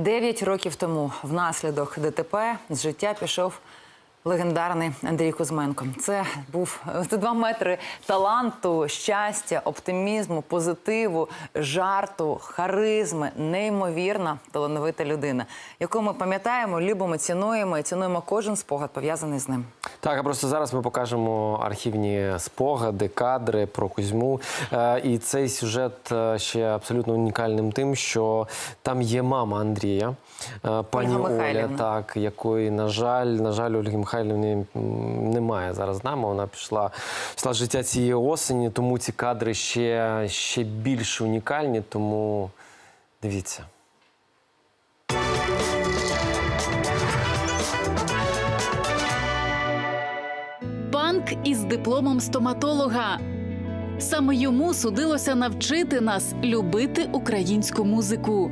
Дев'ять років тому внаслідок ДТП з життя пішов легендарний Андрій Кузьменко. Це був це два метри таланту, щастя, оптимізму, позитиву, жарту, харизми, неймовірна талановита людина, яку ми пам'ятаємо, любимо, цінуємо і цінуємо кожен спогад пов'язаний з ним. Так, а просто зараз ми покажемо архівні спогади, кадри про Кузьму. Е, І цей сюжет е, ще абсолютно унікальним тим, що там є мама Андрія, е, пані Ольга Оля, так, якої, на жаль, на жаль, Ольги Михайлівни м, немає зараз з нами. Вона пішла, пішла життя цієї осені, тому ці кадри ще, ще більш унікальні. Тому дивіться. Панк із дипломом стоматолога. Саме йому судилося навчити нас любити українську музику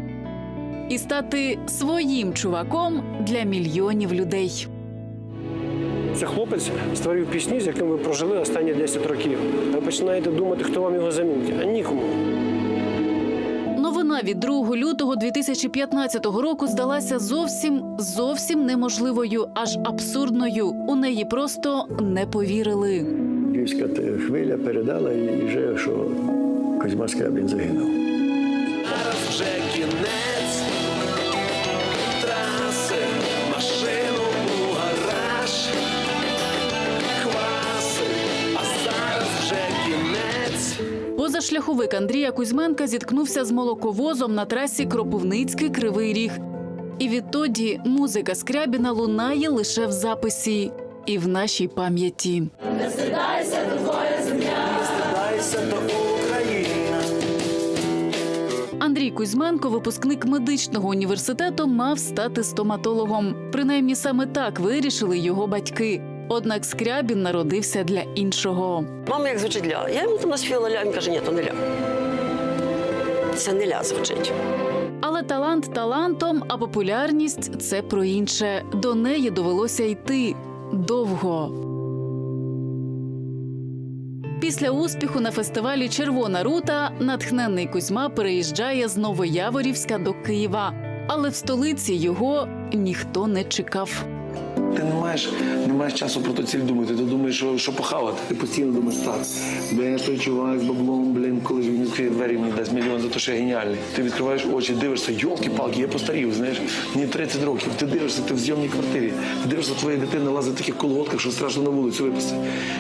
і стати своїм чуваком для мільйонів людей. Це хлопець створив пісні, з якими ви прожили останні 10 років. Ви починаєте думати, хто вам його замінить, а нікому. Новина від 2 лютого 2015 року здалася зовсім зовсім неможливою, аж абсурдною. У неї просто не повірили. Те- хвиля передала і вже, що Козьма Скрябін загинув. вже кінець Позашляховик Андрія Кузьменка зіткнувся з молоковозом на трасі Кропивницький Кривий Ріг. І відтоді музика Скрябіна лунає лише в записі і в нашій пам'яті. Не Стидайся до Україна. Андрій Кузьменко, випускник медичного університету, мав стати стоматологом. Принаймні саме так вирішили його батьки. Однак Скрябін народився для іншого. Мама як звучить ля. Я йому там наспівала ля, він каже, ні, то не ля. Це не ля звучить. Але талант талантом, а популярність це про інше. До неї довелося йти довго. Після успіху на фестивалі Червона рута натхненний Кузьма переїжджає з Новояворівська до Києва. Але в столиці його ніхто не чекав. Ти не маєш, не маєш часу про ту ціль думати. Ти думаєш, що, що похавати. Ти постійно думаєш так. Де той чувак з баблом, блін, коли ж він відкриє двері, мені дасть мільйон за те, що я геніальний. Ти відкриваєш очі, дивишся, йолки-палки, я постарів, знаєш, мені 30 років. Ти дивишся, ти в зйомній квартирі. Ти дивишся, твоя дитина лазить в таких колготках, що страшно на вулицю випасти.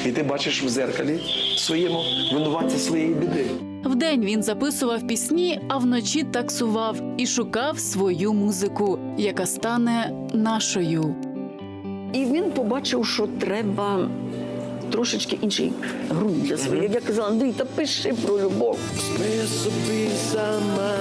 І ти бачиш в зеркалі своєму винуватця своєї біди. Вдень він записував пісні, а вночі таксував і шукав свою музику, яка стане нашою. І він побачив, що треба трошечки інший ґрунт для своєї. Як я казала, Андрій, та пиши про любов. Собі сама,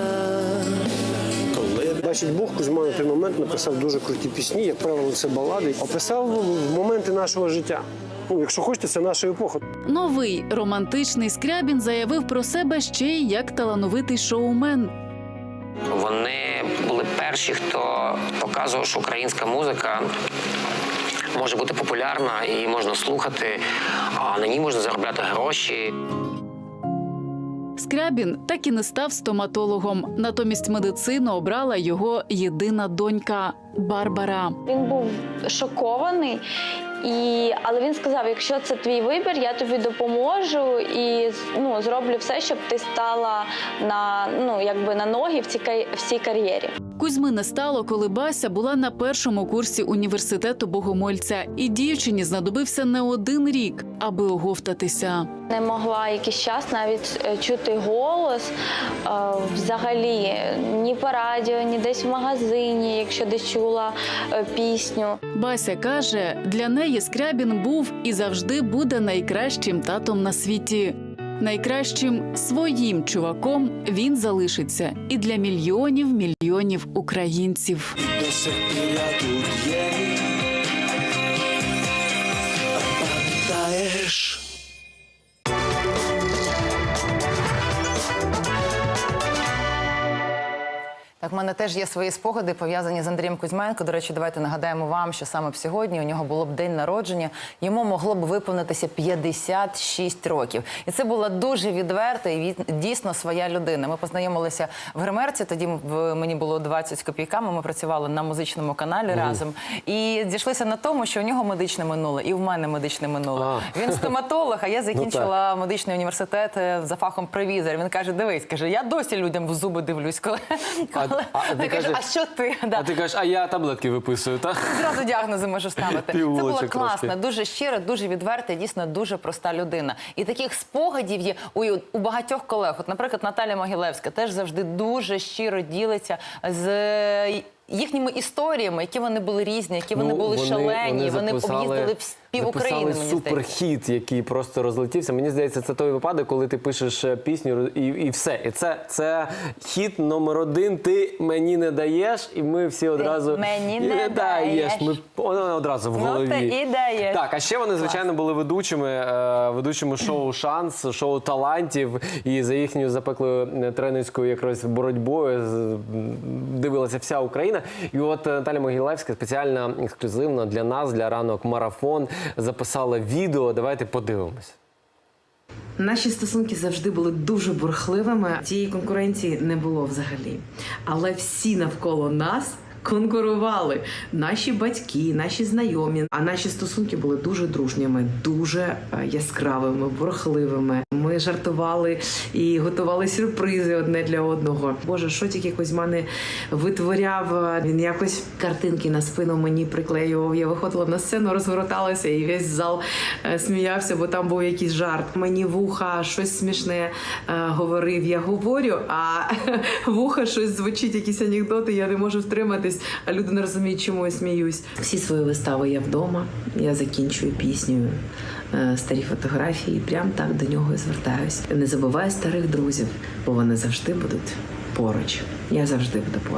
Бачить Бог, Кузьма на той момент написав дуже круті пісні, як правило, це балади. Описав моменти нашого життя. Ну, якщо хочете, це наша епоха. Новий романтичний Скрябін заявив про себе ще й як талановитий шоумен. Вони були перші, хто показував, що українська музика може бути популярна, її можна слухати, а на ній можна заробляти гроші. Скрябін так і не став стоматологом. Натомість медицину обрала його єдина донька Барбара. Він був шокований, і, але він сказав: якщо це твій вибір, я тобі допоможу і ну, зроблю все, щоб ти стала на, ну, якби на ноги в цій, кай- в цій кар'єрі. Кузьми не стало, коли Бася була на першому курсі університету Богомольця, і дівчині знадобився не один рік, аби оговтатися. Не могла якийсь час навіть е, чути голос е, взагалі ні по радіо, ні десь в магазині, якщо десь чула е, пісню. Бася каже, для неї Скрябін був і завжди буде найкращим татом на світі. Найкращим своїм чуваком він залишиться і для мільйонів мільйонів українців. до сих пір я тут є. Так, в мене теж є свої спогади пов'язані з Андрієм Кузьменко. До речі, давайте нагадаємо вам, що саме б сьогодні у нього було б день народження. Йому могло б виповнитися 56 років. І це була дуже відверта і дійсно своя людина. Ми познайомилися в гримерці. Тоді мені було 20 з копійками. Ми працювали на музичному каналі разом і зійшлися на тому, що у нього медичне минуле, і в мене медичне минуле. Він стоматолог, а я закінчила медичний університет е, за фахом провізор. Він каже: дивись, каже, я досі людям в зуби дивлюсь, коли, коли а ти Він каже, кажеш- а що ти? Да. А ти кажеш, а я таблетки виписую, так? Зразу діагнози можу ставити. Це Пігулочок була трошки. класна, дуже щира, дуже відверта, і дійсно дуже проста людина. І таких спогадів є у, у багатьох колег. От, наприклад, Наталя Могилевська теж завжди дуже щиро ділиться з. Їхніми історіями, які вони були різні, які вони були шалені, вони, об'їздили в пів України. Ну, записали суперхіт, який просто розлетівся. Мені здається, це той випадок, коли ти пишеш е, пісню і, і все. І це, це хіт номер один. Ти мені не даєш, і ми всі одразу мені І не даєш. Ми одразу в Ну, голові. ти і даєш. Так, а ще вони звичайно були ведучими, е, ведучими шоу Шанс, шоу талантів. І за їхньою запеклою е, тренерською якраз боротьбою дивилася вся Україна. І от е, Наталя Могілевська спеціально ексклюзивно для нас, для ранок марафон, записала відео. Давайте подивимось. Наші стосунки завжди були дуже бурхливими. Цієї конкуренції не було взагалі. Але всі навколо нас конкурували. Наші батьки, наші знайомі. А наші стосунки були дуже дружніми, дуже е, яскравими, бурхливими. Ми жартували і готували сюрпризи одне для одного. Боже, що тільки Кузьма не витворяв. Він якось картинки на спину мені приклеював. Я виходила на сцену, розгорталася, і весь зал е, сміявся, бо там був якийсь жарт. Мені вуха щось смішне е, говорив. Я говорю, а вуха щось звучить, якісь анекдоти. Я не можу втриматись, а люди не розуміють, чому я сміюсь. Всі свої вистави я вдома. Я закінчую піснею. е, Старі фотографії, прям так до нього і звертаюсь. Не забувай старих друзів, бо вони завжди будуть поруч. Я завжди буду поруч.